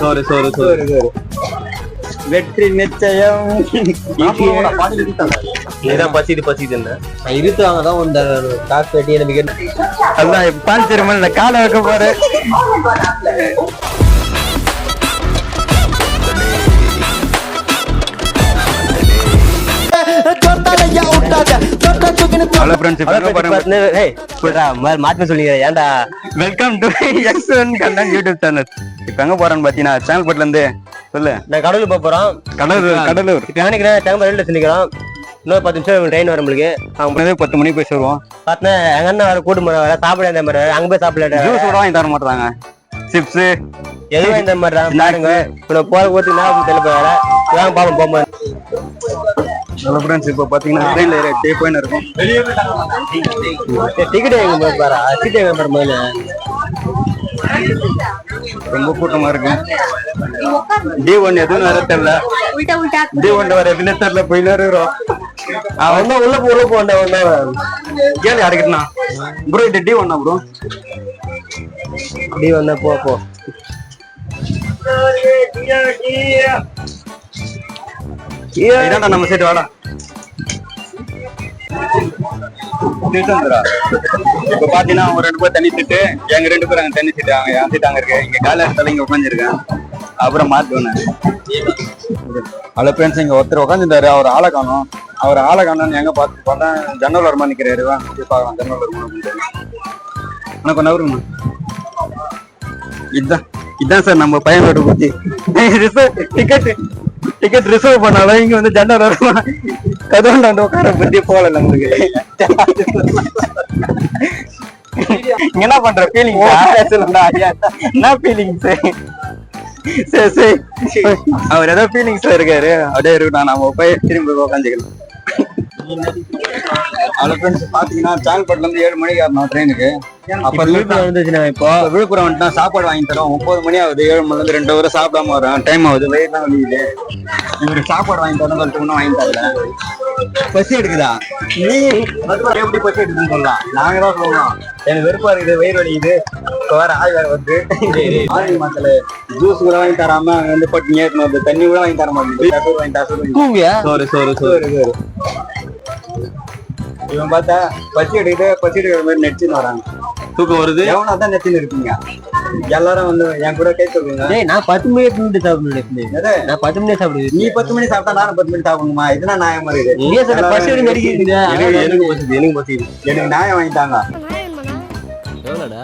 சோறு சோறு சோறு வெற்றி நிச்சயம். இதான் பசிது பசிதுன்னு இருத்துவாங்க தான் இந்த காசு வெட்டி எனக்கு அதான் பாஞ்சிருமல் இந்த காலை வைக்க போறேன். ஹலோ ஃப்ரெண்ட்ஸ் இப்போ எங்க போறோம் மாத்தி சொல்லிக்கிறேன் ஏன்டா? Welcome to X one Kandan YouTube channel இப்போ எங்க போறோம்னு பாத்தீங்கன்னா இருந்து சொல்லு. நான் கடலுக்கு போக போறோம். கடலூர் கடலூர். இப்போ நினைக்கிறேன் டேங்க் ரயில்வே சொல்லிக்கிறோம். இன்னொரு பத்து நிமிஷம் ட்ரெயின் வரும் நம்மளுக்கு அவங்க பத்து மணிக்கு போய் சொல்லுவோம் பார்த்தா எங்க அண்ணன் வர கூட்டு போற வர சாப்பிட இந்த மாதிரி வர. அங்க போய் சாப்பிட ஜூஸ் கூட வாங்கி தர மாட்டாங்க சிப்ஸ் எதுவும் இந்த மாதிரி தான் பாருங்க. இப்போ போற போறதுக்கு நான் தெரியல வேற வாங்க பாப்போம் போகும்போது ஹலோ ஃப்ரெண்ட்ஸ் இப்போ பார்த்தீங்கன்னா ட்ரெயினில் டே பாயிண்ட் இருக்கும். டிக்கெட் எங்க போய் பாரு? டிக்கெட் எங்க பாரு? ரொம்ப கூட்டமா இருக்கு. டி ஒன் எதுவும் வர தெரியல. டி ஒன் வர எதுன்னு தெரியல. போய் நேரம் அவன் தான் உள்ள உள்ள போண்டா உள்ள கேள்வி அடைக்கிட்டா ப்ரோ இது டி ஒன்னா ப்ரோ டி ஒன்னா போ போ. இதாண்டா நம்ம சைடு வாடா? திருச்செந்தூரா? இப்ப பாத்தீங்கன்னா அவங்க ரெண்டு பேர் தண்ணி சீட்டு எங்க ரெண்டு பேரும் அங்க தண்ணி சீட்டு அவங்க என் இருக்கு. இங்க கால இடத்துல இங்க உட்காந்துருக்கேன் அப்புறம் மாத்துவேன் ஹலோ ஃப்ரெண்ட்ஸ் இங்க ஒருத்தர் உட்காந்துருந்தாரு அவர் ஆளை காணும். அவர் ஆளை காணும்னு எங்க பார்த்து பார்த்தா ஜன்னல் வரமா நிக்கிறாரு. வா, போய் பார்க்கலாம் ஜன்னல் வருமா அப்படின்னு எனக்கு ஒன்று இதுதான் இதுதான் சார் நம்ம பையனோட புத்தி டிக்கெட் டிக்கெட் ரிசர்வ் பண்ணாலும் இங்க வந்து ஜன்னல் வருமா கதவுண்ட வந்து உட்கார புத்தி போகல நம்மளுக்கு என்ன பண்ற ஃபீலிங் என்ன ஃபீலிங்ஸ் சரி சரி அவர் ஏதோ ஃபீலிங்ஸ்ல இருக்காரு அப்படியே இருக்கட்டும் நம்ம போய் திரும்பி உட்காந்துக்கலாம் ஃப்ரெண்ட்ஸ் பாத்தீங்கன்னா சால்பட்ல இருந்து ஏழு மணிக்கு ஏறணும் ட்ரெயினுக்கு அப்ப விழுப்புரம் வந்துச்சுண்ணா இப்போ? விழுப்புரம் வந்துட்டா சாப்பாடு வாங்கி தரோம். ஒன்பது மணி ஆகுது. ஏழு மணில இருந்து ரெண்டு ஹவர் சாப்பிடாம வரோம் டைம் ஆகுது. வயிறு தான் வலிக்குது இவரு சாப்பாடு வாங்கி தரணும் சொல்லிட்டு இன்னும் வாங்கி தரல. பசி எடுக்குதா? நீ எப்படி பசி எடுக்குதுன்னு சொல்லலாம். நாங்க தான் சொல்லணும் எனக்கு வெறுப்பா இருக்குது வயிறு வலிக்குது. இப்ப வேற ஆள் வேற வந்து. ஜூஸ் கூட வாங்கி தராம அங்க வந்து பட்டு ஏற்றணும் வந்து தண்ணி கூட வாங்கி தர மாட்டேங்குது. வாங்கி தர சோறு சோறு. சோறு சோறு. இவன் பார்த்தா பசி எடுக்குது பசி எடுக்கிற மாதிரி நெச்சின்னு வராங்க. தூக்கம் வருது? எவனா தான் நெச்சின்னு இருப்பீங்க? எல்லாரும் வந்து என் கூட கை சொல்லுங்க. நான் பத்து மணி சாப்பிடுவேன் எது? நான் பத்து மணி சாப்பிடுவேன். நீ பத்து மணி சாப்பிட்டா நானும் பத்து மணி சாப்பிடணுமா? இதுனா நியாயமா இருக்குது பசி எடுக்க அடிக்குது எனக்கு பசிது எனக்கு பசிது எனக்கு நியாயம் வாங்கிட்டாங்க. எவ்வளோடா?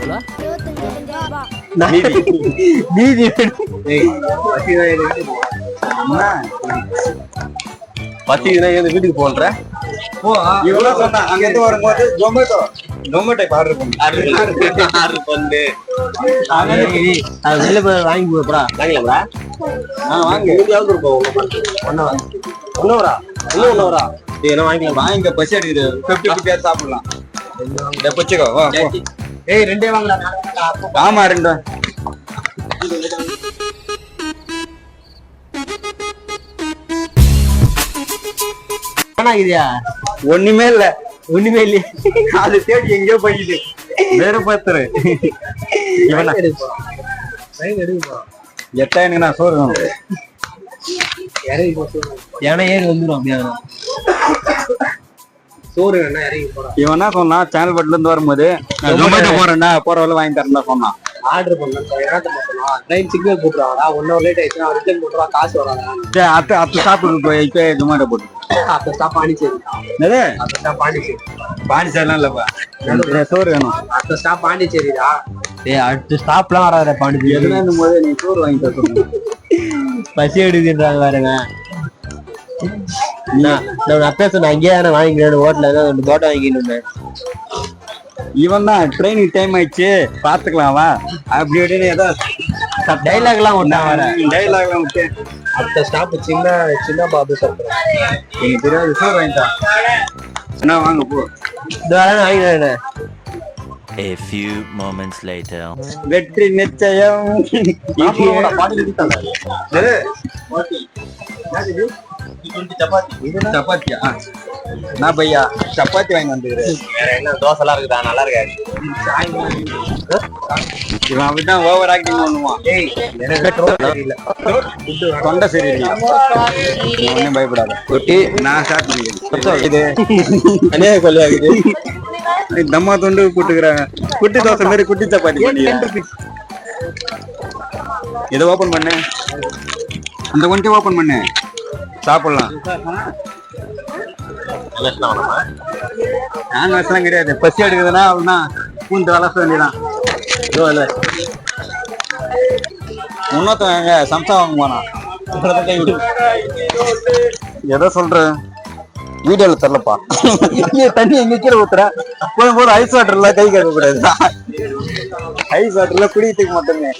எவ்வளோ? நீதி நீதி பசிதான் எனக்கு என்ன? பசிக்குதுன்னா ஏன் வீட்டுக்கு போன்ற இவ்வளவு சொன்னா அங்க இருந்து வரும்போது ஜொமேட்டோ ஜொமேட்டோ ஆர்டர் பண்ணு. ஆர்டர் பண்ணு அது வெளில போய் வாங்கி போறா வாங்கலாம்டா ஆ, வாங்க. ஒன்னு ஒன்னு வரா? ஒன்னு வரா? என்ன வாங்கிக்கலாம்? வாங்க பசி பிப்டியா சாப்பிடலாம். இதை வச்சுக்கோ வா போ. ஏய் ரெண்டே வாங்கலாம் ஆமா ரெண்டு ஆனா இதுயா ஒண்ணுமே இல்ல. ஒண்ணுமே இல்லையே. அது தேடி எங்கேயோ போயிடுது வேற பாத்துரு இவனா? எனக்கு நான் சோறு ஏன்னா ஏறி வந்துடும் அப்படியே சோறு இவன் என்ன சொன்னான்? சேனல் பட்ல இருந்து வரும்போது போறேன்னா போற வரை வாங்கி தரேன் சொன்னான். ஆர்டர் பண்ணலாம் என்ன பண்ணலாம் ட்ரெயின் சிக்னல் போட்டுருவாங்கடா. ஒன் ஹவர் லேட் ஆயிடுச்சுன்னா ரிட்டர்ன் போட்டுருவா காசு வராதா? சரி அத்தை அத்தை சாப்பிட்டு போய் இப்போ ஜொமேட்டோ போட்டு. அப்ப ஸ்டாப் பாண்டிச்சேரி. என்னது? அப்ப ஸ்டாப் பாண்டிச்சேரி. பாண்டிச்சேரிலாம் இல்லப்பா. எனக்கு சோறு வேணும். அடுத்த ஸ்டாப் பாண்டிச்சேரிடா. ஏய் அடுத்த ஸ்டாப்லாம் வராத பாண்டிச்சேரி. எதுனா போது நீ சோறு வாங்கி தர சொல்லு. பசி எடுக்குன்றாங்க பாருங்க. நான் அப்பே சொன்னேன் அங்கேயே நான் வாங்கிக்கிறேன் ஹோட்டல தான் போட்டோ வாங்கிட்டு இவன் தான் ட்ரெயினுக்கு டைம் ஆயிடுச்சு பாத்துக்கலாம் வா. அப்படி இப்படின்னு ஏதோ டைலாக்லாம் ஒண்ணா வர டைலாக்லாம் விட்டு. அடுத்த ஸ்டாப் சின்ன சின்ன பாபு சாப்பிடுறேன் எனக்கு தெரியாது சோறு வாங்கிட்டா என்ன வாங்க போ. இந்த வேலை வாங்கிக்கிறேன் A few moments later. வெற்றி நிச்சயம்? சப்பாத்தியா? நான் பையா? சப்பாத்தி வாங்கி வந்துக்கிறேன் வேற என்ன தோசை எல்லாம் இருக்குதா? நல்லா இருக்காது இவன் அப்படிதான் ஓவர் ஆக்டிங் பண்ணுவான். தொண்டை சரியில்லை. ஒண்ணும் பயப்படாத. குட்டி நான் ஸ்டார்ட் பண்ணிக்கிறேன். இது. அநேக கொள்ளையாகுது தம்மா தொண்டு போட்டுக்கிறாங்க குட்டி தோசை மாதிரி குட்டி சப்பாத்தி பண்ணிக்கிறேன். இதை ஓபன் பண்ணு. அந்த ஒன்றை ஓபன் பண்ணு. சாப்பிடலாம். நான் வசலாம் கிடையாது. பசி எடுக்குதுன்னா அப்படின்னா பூந்து வளர்த்த வேண்டியதான் இன்னொருத்தன் எங்க சம்சா வாங்க போனான். எதை சொல்ற? வீடியோல தரலப்பா இங்க தண்ணி எங்க கீழே ஊத்துற. போதும் போது ஐஸ் வாட்டர்ல கை கழுவ கூடாது. ஐஸ் வாட்டர்ல குடிக்கிறதுக்கு மட்டுமே.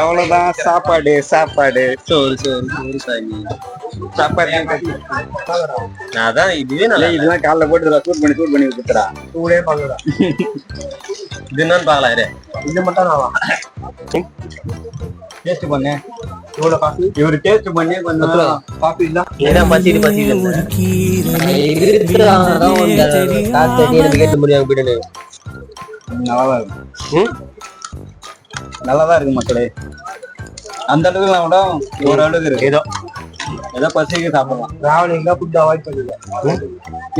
அவ்வளவுதான் சாப்பாடு சாப்பாடு. சோறு சோறு சோறு சாமி. அதான் இதுவே நல்லா இதெல்லாம் காலைல போட்டு சூட் பண்ணி சூட் பண்ணி குத்துறா சூடே பார்க்கலாம் இது என்னன்னு பார்க்கலாம் இரு இது மட்டும் நான் டேஸ்ட் பண்ணு. இவ்வளவு காஃபி இவரு டேஸ்ட் பண்ணி கொஞ்சம் காஃபி இல்ல. ஏன்னா கேட்டு முடியாம போயிட்டு நல்லாதான் இருக்கு. நல்லாதான் இருக்கு மக்களே. அந்த அளவுக்கு நான் கூட ஒரு அளவுக்கு இருக்கு. ஏதோ ஏதோ பசிக்கு சாப்பிடலாம். டிராவலிங்ல ஃபுட் அவாய்ட் பண்ணிடுங்க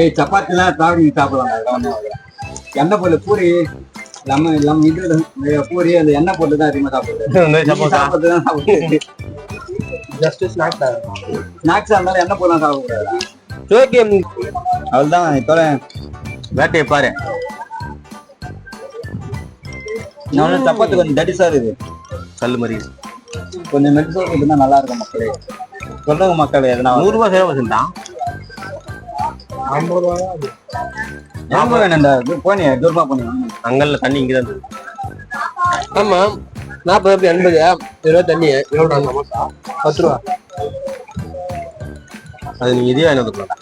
ஏய் சப்பாத்தி எல்லாம் டிராவலிங் சாப்பிடலாம். எண்ணெய் பொருள் பூரி. நம்ம நம்ம இது பூரி அந்த எண்ணெய் போட்டு தான் அதிகமா சாப்பிடுறது. சாப்பிட்டு. தான் சாப்பிடுறது. ஜஸ்ட் ஸ்நாக் தான் ஸ்நாக்ஸ் இருந்தாலும் எண்ணெய் பொருள் சாப்பிடக்கூடாது. ஓகே அவ்வளவுதான். இப்போ வேட்டையை பாரு. நான் சப்பாத்தி கொஞ்சம் தடிசா இருக்கு கல்லு மாதிரி. கொஞ்சம் மெடிசல் இருந்தா நல்லா இருக்கும் மக்களே. சொல்லுங்க மக்களே? எதனா நூறு ரூபாய் சேவை செஞ்சான் ஐம்பது ரூபா ஐம்பது வேணும்டா. இது போனியா தூரமா போனியா. அங்கல்ல தண்ணி இங்கதான் இருக்குது ஆமா நாற்பது அப்படி எண்பது இருபது தண்ணி எவ்வளோ பத்து ரூபா. அது நீங்க இதே வாங்கி வந்துக்கலாம்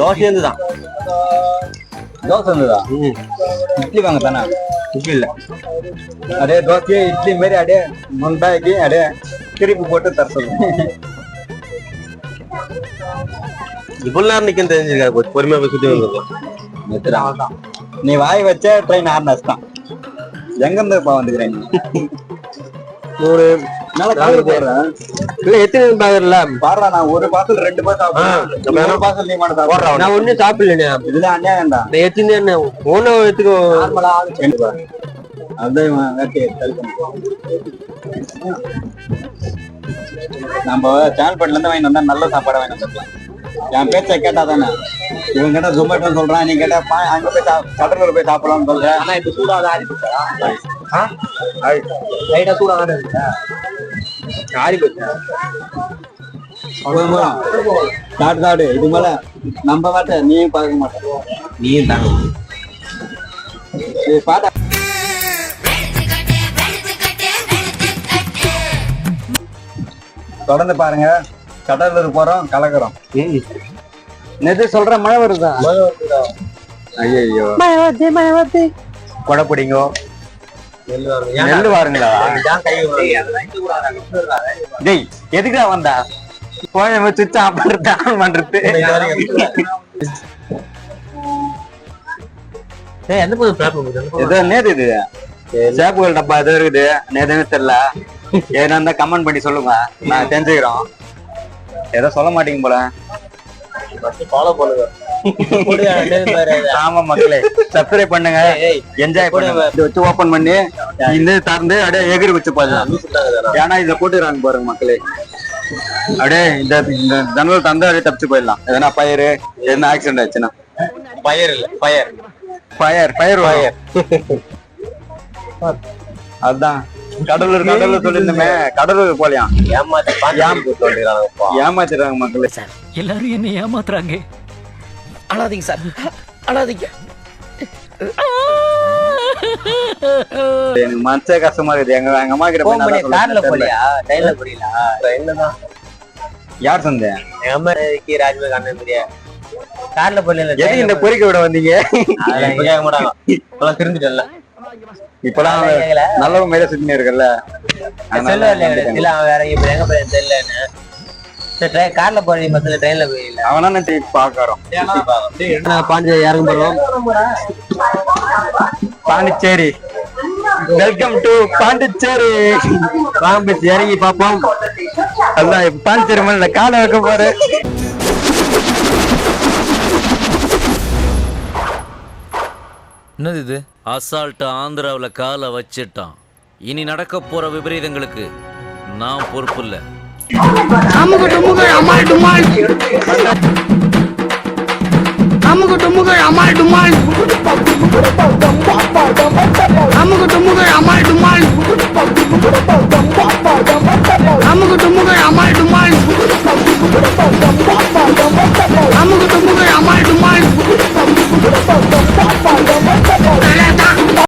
தோசை இருந்து தான் தோசை இருந்ததா? இட்லி வாங்க தானே இட்லி இல்ல. அடே தோசையே இட்லி மாதிரி அடே முண்டாக்கி அடே. திருப்பி போட்டு தர சொல்லு இவ்வளவு நேரம் நிக்க தெரிஞ்சிருக்காரு பொறுமையா போய் சுத்தி வந்துருக்கலாம் நீ வாய் வச்ச ட்ரெயின் ஆர்னஸ் தான். எங்க இருந்து இப்ப வந்துக்கிறேன் நீ? நூறு நல்லா காலையில போடுறேன் இல்ல எத்தனை பாக்குறல பாடுறா நான் ஒரு பாசல் ரெண்டு பாசல் சாப்பிடுறேன். ஒரு பாசல் நீ மட்டும் சாப்பிடுறா நான் ஒண்ணும் எத்தனை ஒன்னு எடுத்துக்கோ நார்மலா அதுதான் இவன் வேட்டையை நம்ம பட்ல இருந்து வாங்கி வந்தா நல்ல சாப்பாடு வாங்கி வந்துடலாம் என் பேச்சை கேட்டா தானே இவன் கேட்டா ஜொமேட்டோ சொல்றான் நீ கேட்டா அங்க போய் கடலூர் போய் சாப்பிடலாம்னு சொல்றேன் ஆனா இப்ப சூடாக ஆறி லைட்டா சூடாக ஆறி போச்சு? சாப்பிட்டு சாப்பிடு இது மேல நம்ம வாட்ட நீயும் பார்க்க மாட்டேன். நீ தாங்க நீ பாட்டா தொடர்ந்து பாருங்க கடலூர் போறோம் கலக்குறோம் நேற்று சொல்ற மழை வருதா ஐயோ கொடை பிடிங்கோ நெல்லு வாருங்களா டேய் எதுக்குடா வந்தா போய் சுவிட்ச் ஆஃப் பண்றது ஆன் பண்றது எந்த போது ப்ராப்ளம் ஏதோ நேத்து இது சேப்புகள் டப்பா ஏதோ இருக்குது நேதுன்னு தெரியல ஏதா இருந்தா கமெண்ட் பண்ணி சொல்லுங்க. நான் தெரிஞ்சுக்கிறோம். ஏதோ சொல்ல மாட்டீங்க போல. ஃபாலோ பண்ணுங்க. ஆமா மக்களே சப்ஸ்கிரைப் பண்ணுங்க. என்ஜாய் பண்ணுங்க. இதை வச்சு ஓபன் பண்ணி இந்த திறந்து அப்படியே எகிரி வச்சு பாருங்க. ஏன்னா இதை போட்டுறாங்க பாருங்க மக்களே. அப்படியே இந்த இந்த ஜன்னல் தந்து அப்படியே தப்பிச்சு போயிடலாம். எதனா பயிர் எதனா ஆக்சிடென்ட் ஆச்சுன்னா. பயர் இல்ல பயர் ஃபயர் ஃபயர் ஃபயர் அதான். கடலூர் கடலூர் சொல்லியிருந்தோமே கடலூர் போலியாம் ஏமாத்தி பாஞ்சு சொல்லிடுறாங்கப்பா ஏமாத்திடுறாங்க மக்களே. எல்லாரும் என்ன ஏமாத்துறாங்க. அழாதீங்க சார். அழாதீங்க. எனக்கு மனசே கஷ்டமா இருக்குது. எங்க எங்க அம்மா கிட்ட போய் போன் பண்ணி நல்லா கார்ல சொல்ல போறியா ட்ரெயின்ல போறீங்களா ட்ரெயின்ல தான் யார் சொந்தேன் எங்க அம்மா கி ராஜ்மேக் அண்ணன் தெரியா கார்ல எதுக்கு இந்த பொறிக்க விட வந்தீங்க? அதெல்லாம் இப்ப கேட்க மாட்டாங்க இப்பெல்லாம் திருந்துட்டல இப்பெல்லாம் கேட்கல நல்லவங்க மேல சுத்தினே இருக்குல்ல செல்ல இல்ல அவன் வேற இப்ப எங்க போய் தெரியலன்னு கார்ல போறீங்க பஸ்ல ட்ரெயின்ல போயிடல அவனா நான் பாக்குறோம். இறங்க போறோம் பாண்டிச்சேரி. Welcome to Pondicherry. இறங்கி பார்ப்போம் அதான் பாண்டிச்சேரி மேல காலை வைக்க போற என்னது இது? அசால்ட்டு ஆந்திராவில் காலை வச்சிட்டான். இனி நடக்க போற விபரீதங்களுக்கு நான் பொறுப்பு இல்லை. அமுகு டுமுகு அமால் டுமால்.